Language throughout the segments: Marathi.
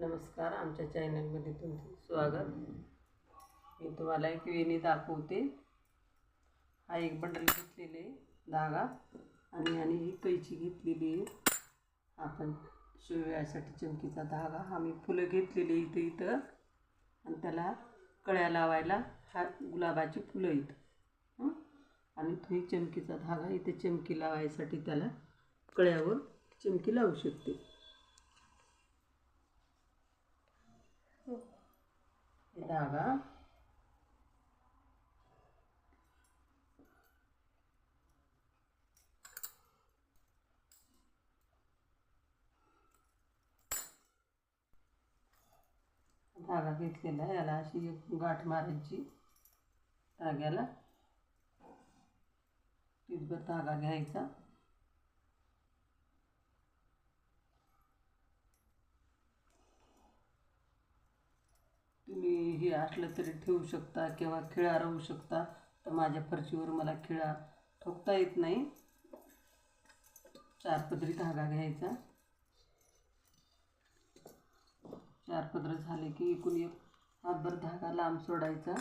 नमस्कार आमच्या चॅनलमध्ये तुमचं स्वागत. मी तुम्हाला एक वेणी दाखवते. हा एक बंडल घेतलेले आहे, धागा आणि आणि ही कैची घेतलेली आहे. आपण शिवयासाठी चमकीचा धागा. हा मी फुलं घेतलेली इथं इथं. आणि त्याला कळ्या लावायला हा गुलाबाची फुलं इथं आणि तो ही चमकीचा धागा इथे चमकी लावायसाठी त्याला कळ्यावर चमकी लावू शकते. धागा धागा घेतलेला आहे याला अशी एक गाठ मारायची धाग्याला तीसभर धागा घ्यायचा तुम्ही हे असलं तरी ठेवू शकता किंवा खिळा राहू शकता. तर माझ्या फरशीवर मला खिळा ठोकता येत नाही. चार पदरी धागा घ्यायचा. चार पदर झाले की एकूण एक हातभर धागा लांब सोडायचा.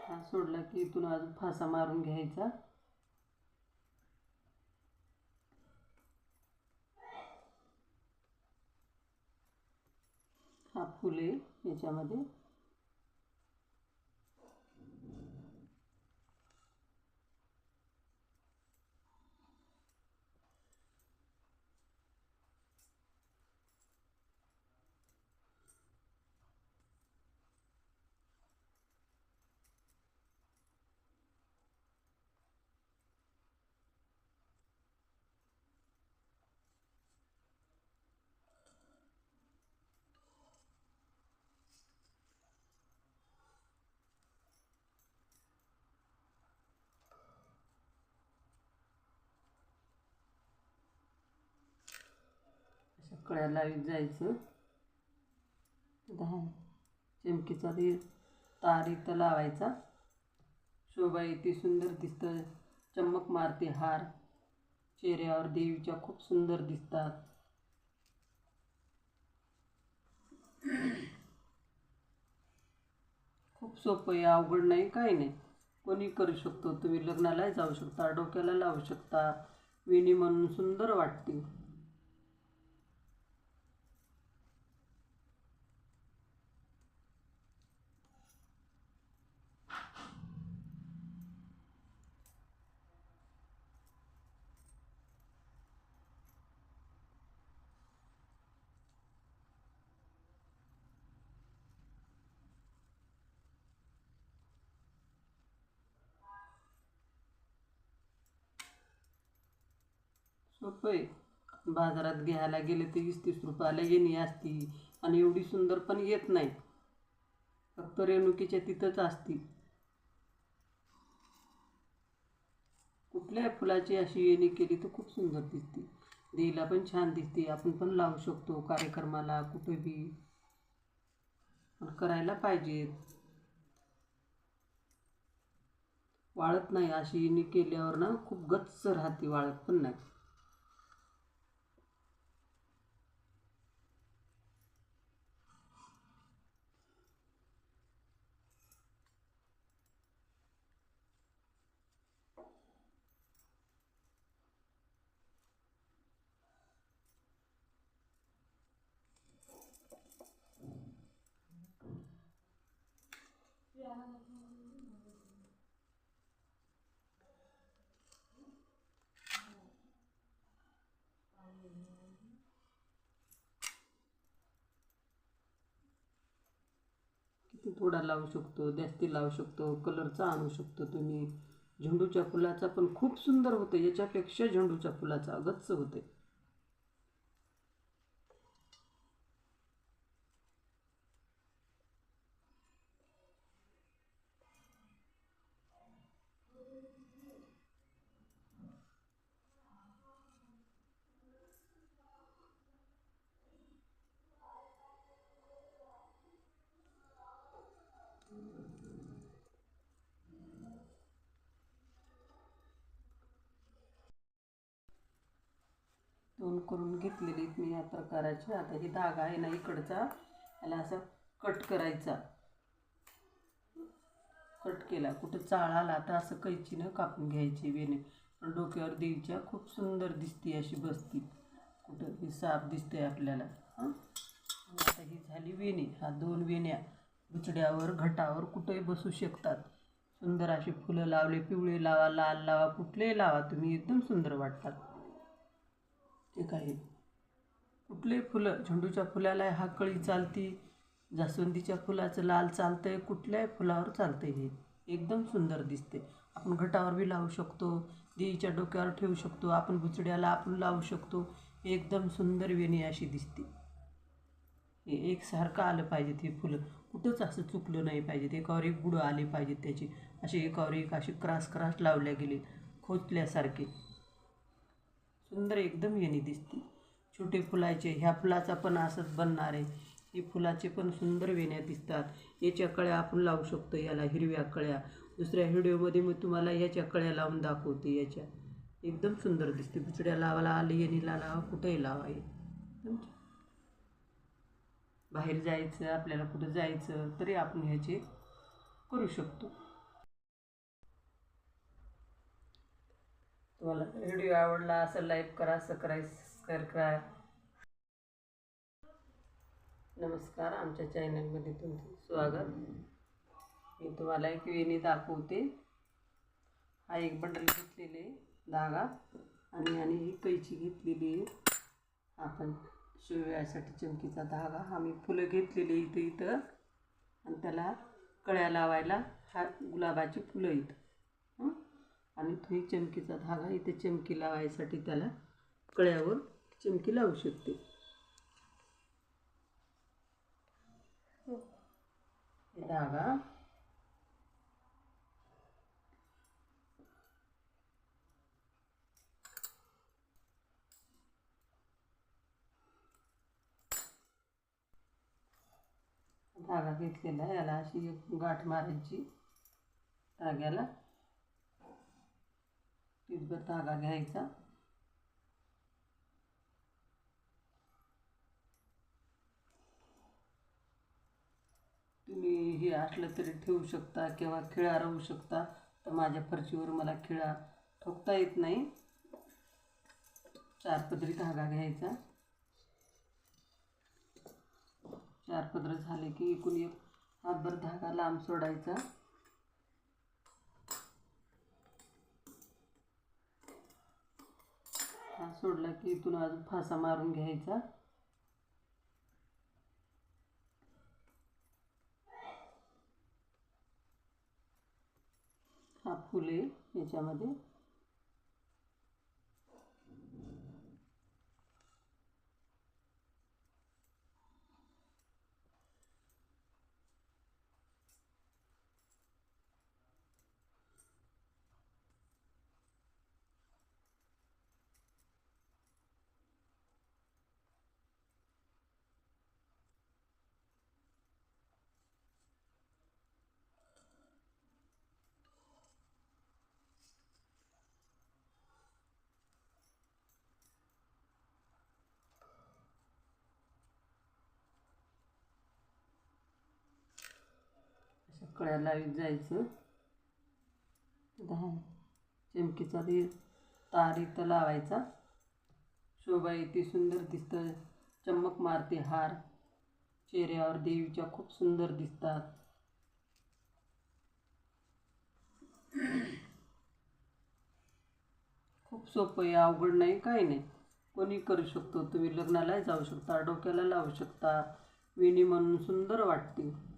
हा सोडला की इथून अजून फासा मारून घ्यायचा हा फुले याच्यामध्ये अशा कळ्या लावीत जायचं. दहा. चिमकीचा ते तार इथं लावायचा. शोभा येते सुंदर दिसतं. चमक मारते हार. चेहऱ्यावर देवीच्या खूप सुंदर दिसतात. खूप सोपं आहे अवघड नाही काही नाही. कोणी करू शकतो तुम्ही लग्नालाही जाऊ शकता डोक्याला लावू शकता. विणी म्हणून सुंदर वाटते. होय आहे बाजारात घ्यायला गेले तर वीस तीस रुपयाला येणी असती आणि एवढी सुंदर पण येत नाही. फक्त रेणुकीच्या तिथंच असती. कुठल्याही फुलाची अशी येणी केली तर खूप सुंदर दिसते. देईला पण छान दिसते. आपण पण लावू शकतो कार्यक्रमाला कुठे बी. करायला पाहिजेत. वाळत नाही अशी येणी केल्यावर ना खूप गच्च राहते वाळत पण नाही. थोडा लावू शकतो जास्ती लावू शकतो कलरचा आणू शकतो तुम्ही. झेंडूच्या फुलाचा पण खूप सुंदर होते याच्यापेक्षा झेंडूच्या फुलाचा अगच्च होते दोन करून घेतलेली मी या प्रकाराची. आता हे धागा आहे ना इकडचा याला असा कट करायचा. कट केला. कुठं चाळ आला तर असं कैचीनं कापून घ्यायची वेणे. पण डोक्यावर देवीच्या खूप सुंदर दिसते अशी बसती. कुठं ही साफ दिसते आपल्याला. हां? आता ही झाली वेणी. हा दोन वेण्या बुचड्यावर घटावर कुठेही बसू शकतात. सुंदर अशी फुलं लावले पिवळे लावा लाल लावा कुठलेही लावा तुम्ही एकदम सुंदर वाटतात. एक आहे कुठलेही फुलं? झेंडूच्या फुलाला हा कळी चालती जास्वंदीच्या फुलाचं लाल चालतंय कुठल्याही फुलावर चालतंय हे. एकदम सुंदर दिसते. आपण घटावर बी लावू शकतो देईच्या डोक्यावर ठेवू शकतो आपण बुचड्याला आपण लावू शकतो. एकदम सुंदर वेणी अशी दिसते. हे एकसारखं आलं पाहिजेत हे फुलं. कुठंच असं चुकलं नाही पाहिजेत. एकावर एक बुडं आले पाहिजेत त्याचे. असे एकावर एक असे क्रास क्रास लावल्या गेले खोचल्यासारखे. सुंदर एकदम येणी दिसते. छोटे फुलाचे ह्या फुलाचा पण असंच बनणार आहे. हे फुलाचे पण सुंदर वेण्या दिसतात. याच्या कळ्या आपण लावू शकतो याला हिरव्या कळ्या. दुसऱ्या व्हिडिओमध्ये मी तुम्हाला याच्या कळ्या लावून दाखवते याच्या. एकदम सुंदर दिसते. बुचड्या लावायला आले येणीला लावा कुठेही लावा. हे एकदम बाहेर जायचं आपल्याला कुठं जायचं तरी आपण ह्याचे करू शकतो. तुम्हाला व्हिडिओ आवडला असं लाईक करा सबस्क्राईब सबस्क्राईब करा. नमस्कार आमच्या चॅनलमध्ये तुमचं स्वागत. मी तुम्हाला एक वेणी दाखवते. हा एक बंडल घेतलेले धागा आणि आणि ही कैची घेतलेली आहे. आपण शिवयासाठी चमकीचा धागा. हा मी फुलं घेतलेली इथं इथं. आणि त्याला कळ्या लावायला हा गुलाबाची फुलं इथं आणि तो ही चमकीचा धागा इथे चमकी लावायसाठी त्याला कळ्यावर चमकी लावू शकते. हे. धागा. धागा घेतलेला आहे. याला अशी एक गाठ मारायची. धाग्याला. तीसभर धागा घ्यायचा. तुम्ही हे असलं तरी ठेवू शकता किंवा खिळा राहू शकता तर माझ्या फरशीवर मला खिळा ठोकता येत नाही. चार पदरी धागा घ्यायचा. चार पदर झाले की एकूण एक हातभर धागा लांब सोडायचा. हा सोडला की इथून अजून फासा मारून घ्यायचा. हा फुले याच्यामध्ये. अशा कळ्या लावीत जायचं. दहा. चिमकीचा ते तार इथं लावायचा. शोभा येते सुंदर दिसतं. चमक मारते हार. चेहऱ्यावर देवीच्या खूप सुंदर दिसतात. खूप सोपं आहे अवघड नाही काही नाही. कोणी करू शकतो तुम्ही लग्नालाही जाऊ शकता डोक्याला लावू शकता. विणी म्हणून सुंदर वाटते.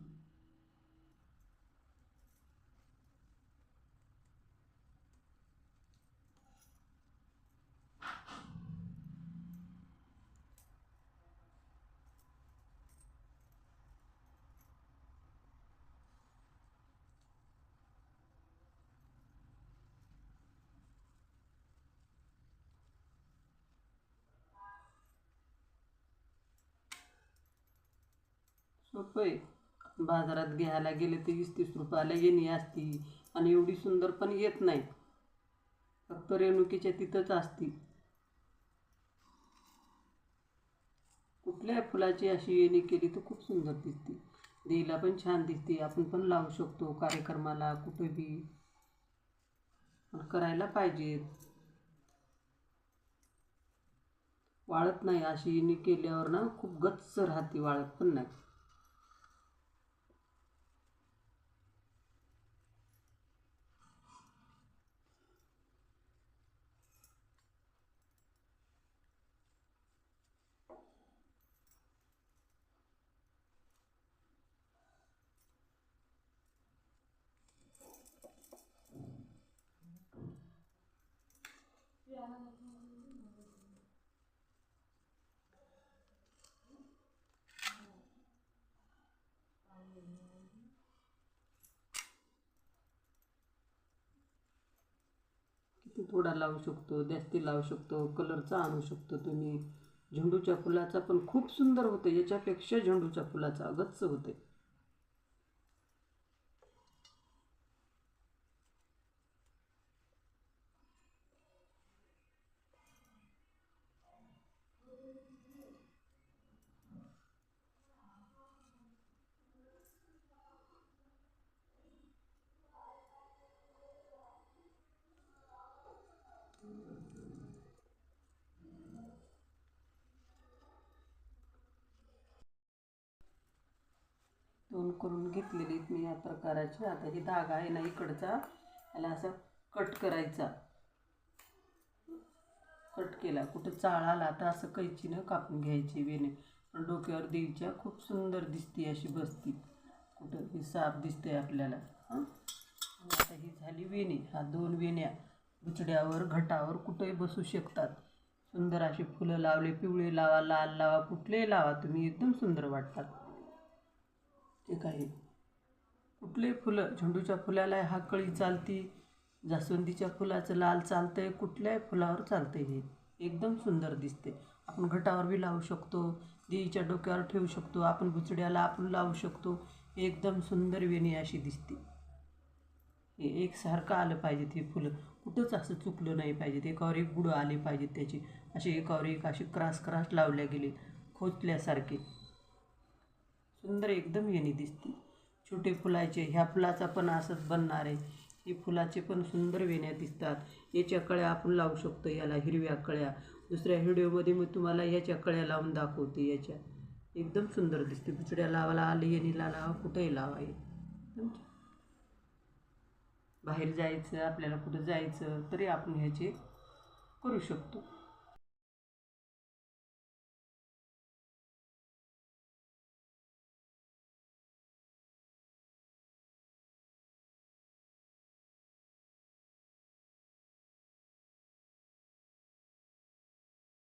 सोपं आहे बाजारात घ्यायला गेले तर वीस तीस रुपयाला येणी असती आणि एवढी सुंदर पण येत नाही. फक्त रेणुकीच्या तिथंच असती. कुठल्या फुलाची अशी येणी केली तर खूप सुंदर दिसते. देईला पण छान दिसते. आपण पण लावू शकतो कार्यक्रमाला कुठे बी. करायला पाहिजेत. वाळत नाही अशी येणी केल्यावर ना खूप गच्च राहते वाळत पण नाही. थोडा लावू शकतो जास्ती लावू शकतो कलरचा आणू शकतो तुम्ही. झेंडूच्या फुलाचा पण खूप सुंदर होते याच्यापेक्षा झेंडूच्या फुलाचा अगच्च होते दोन करून घेतलेली मी या प्रकाराची. आता हे धागा आहे ना इकडचा याला असा कट करायचा. कट केला. कुठं चाळ आला तर असं कैचीनं कापून घ्यायची वेणे. पण डोक्यावर देवीच्या खूप सुंदर दिसते अशी बसती. कुठं ही साफ दिसते आपल्याला. हां? आता ही झाली वेणी. हा दोन वेण्या बुचड्यावर घटावर कुठंही बसू शकतात. सुंदर अशी फुलं लावले पिवळे लावा लाल लावा कुठलेही लावा तुम्ही एकदम सुंदर वाटतात. एक आहे. कुठले फुलं? झेंडूच्या फुलाला हा कळी चालती जास्वंदीच्या फुलाचं लाल चालतंय कुठल्याही फुलावर चालतंय हे. एकदम सुंदर दिसते. आपण घटावर बी लावू शकतो देईच्या डोक्यावर ठेवू शकतो आपण बुचड्याला आपण लावू शकतो. एकदम सुंदर वेणी अशी दिसते. हे एकसारखं आलं पाहिजेत हे फुलं. कुठंच असं चुकलं नाही पाहिजेत. एकावर एक बुडं आले पाहिजेत त्याची. असे एकावर एक असे क्रास क्रास लावल्या गेले खोचल्यासारखे. सुंदर एकदम येणी दिसते. छोटे फुलाचे ह्या फुलाचा पण असंच बनणार आहे. हे फुलाचे पण सुंदर वेण्या दिसतात. याच्या कळ्या आपण लावू शकतो याला हिरव्या कळ्या. दुसऱ्या व्हिडिओमध्ये मी तुम्हाला याच्या कळ्या लावून दाखवते याच्या. एकदम सुंदर दिसते. बुचड्या लावायला आले येणीला लावा कुठेही लावा. हे एकदम बाहेर जायचं आपल्याला कुठं जायचं तरी आपण ह्याचे करू शकतो.